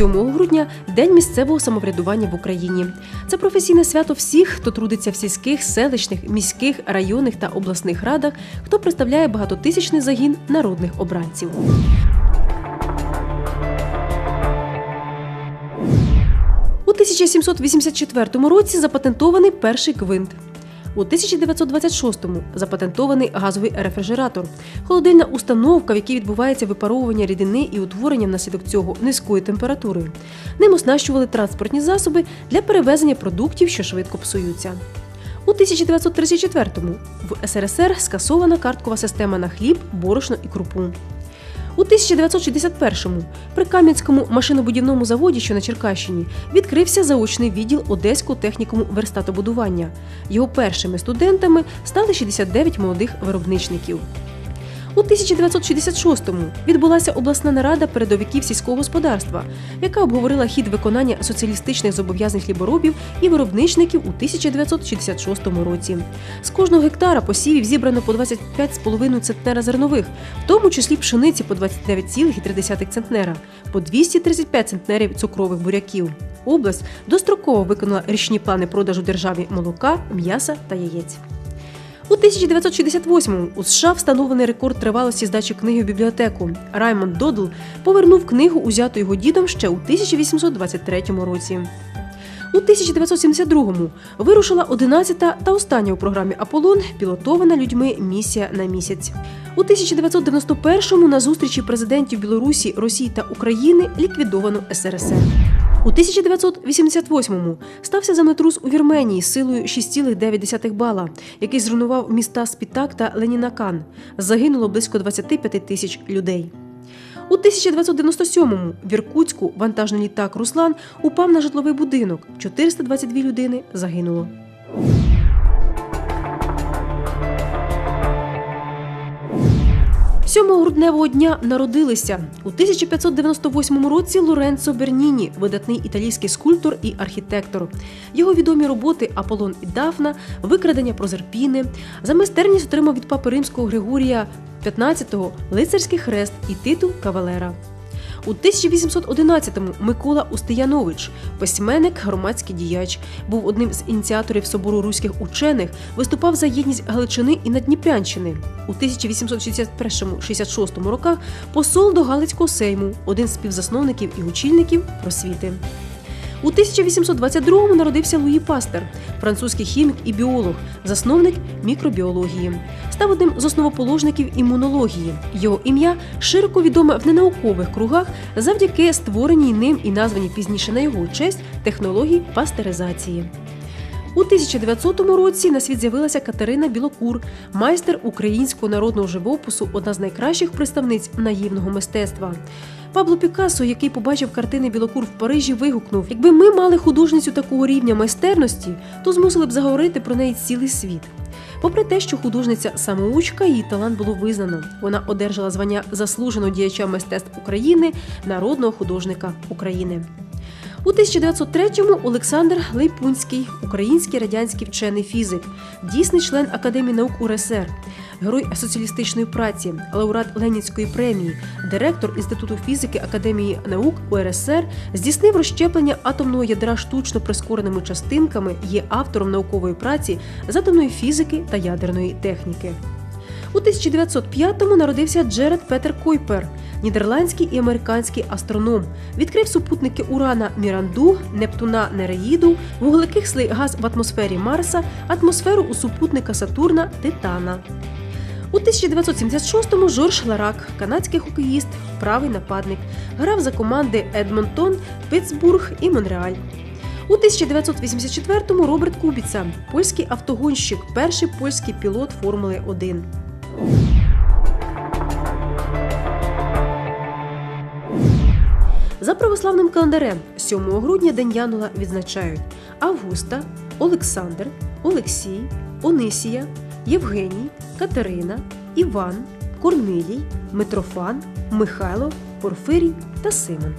7 грудня День місцевого самоврядування в Україні. Це професійне свято всіх, хто трудиться в сільських, селищних, міських, районних та обласних радах, хто представляє багатотисячний загін народних обранців. У 1784 році запатентований перший гвинт. У 1926-му запатентований газовий рефрижератор, холодильна установка, в якій відбувається випаровування рідини і утворення внаслідок цього низької температури. Ним оснащували транспортні засоби для перевезення продуктів, що швидко псуються. У 1934-му в СРСР скасована карткова система на хліб, борошно і крупу. У 1961-му при Кам'янському машинобудівному заводі, що на Черкащині, відкрився заочний відділ Одеського технікуму верстатобудування. Його першими студентами стали 69 молодих виробничників. У 1966-му відбулася обласна нарада передовиків сільського господарства, яка обговорила хід виконання соціалістичних зобов'язань хліборобів і виробничників у 1966 році. З кожного гектара посівів зібрано по 25,5 центнера зернових, в тому числі пшениці по 29,3 центнера, по 235 центнерів цукрових буряків. Область достроково виконала річні плани продажу державі молока, м'яса та яєць. У 1968-му у США встановлений рекорд тривалості здачі книги в бібліотеку. Раймонд Додл повернув книгу, узяту його дідом ще у 1823 році. У 1972-му вирушила 11-та та остання у програмі Аполлон пілотована людьми місія на місяць. У 1991-му на зустрічі президентів Білорусі, Росії та України ліквідовано СРСР. У 1988-му стався землетрус у Вірменії силою 6,9 бала, який зруйнував міста Спітак та Ленінакан. Загинуло близько 25 тисяч людей. У 1997-му в Іркутську вантажний літак Руслан упав на житловий будинок. 422 людини загинуло. Сьомого грудневого дня народилися у 1598 році Лоренцо Берніні, видатний італійський скульптор і архітектор. Його відомі роботи Аполлон і Дафна, викрадення Прозерпіни. За майстерність отримав від папи римського Григорія 15-го лицарський хрест і титул кавалера. У 1811-му Микола Устиянович, письменник, громадський діяч, був одним з ініціаторів собору руських учених, виступав за єдність Галичини і Надніпрянщини. У 1861-66 роках посол до Галицького сейму, один з співзасновників і очільників просвіти. У 1822-му народився Луї Пастер, французький хімік і біолог, засновник мікробіології. Став одним з основоположників імунології. Його ім'я широко відоме в ненаукових кругах завдяки створеній ним і названій пізніше на його честь технології пастеризації. У 1900 році на світ з'явилася Катерина Білокур, майстер українського народного живопису, одна з найкращих представниць наївного мистецтва. Пабло Пікассо, який побачив картини Білокур в Парижі, вигукнув: якби ми мали художницю такого рівня майстерності, то змусили б заговорити про неї цілий світ. Попри те, що художниця самоучка, її талант було визнано. Вона одержала звання заслуженого діяча мистецтв України, народного художника України. У 1903-му Олександр Лейпунський, український радянський вчений фізик, дійсний член Академії наук УРСР, герой соціалістичної праці, лауреат Ленінської премії, директор Інституту фізики Академії наук УРСР, здійснив розщеплення атомного ядра штучно прискореними частинками, є автором наукової праці з атомної фізики та ядерної техніки. У 1905-му народився Джеред Петер Койпер, нідерландський і американський астроном. Відкрив супутники Урана Міранду, Нептуна Нереїду, вуглекислий газ в атмосфері Марса, атмосферу у супутника Сатурна Титана. У 1976-му Жорж Ларак, канадський хокеїст, правий нападник, грав за команди Едмонтон, Питтсбург і Монреаль. У 1984-му Роберт Кубіца, польський автогонщик, перший польський пілот Формули 1. За православним календарем 7 грудня День Янула відзначають Августа, Олександр, Олексій, Онисія, Євгеній, Катерина, Іван, Корнилій, Митрофан, Михайло, Порфирій та Симон.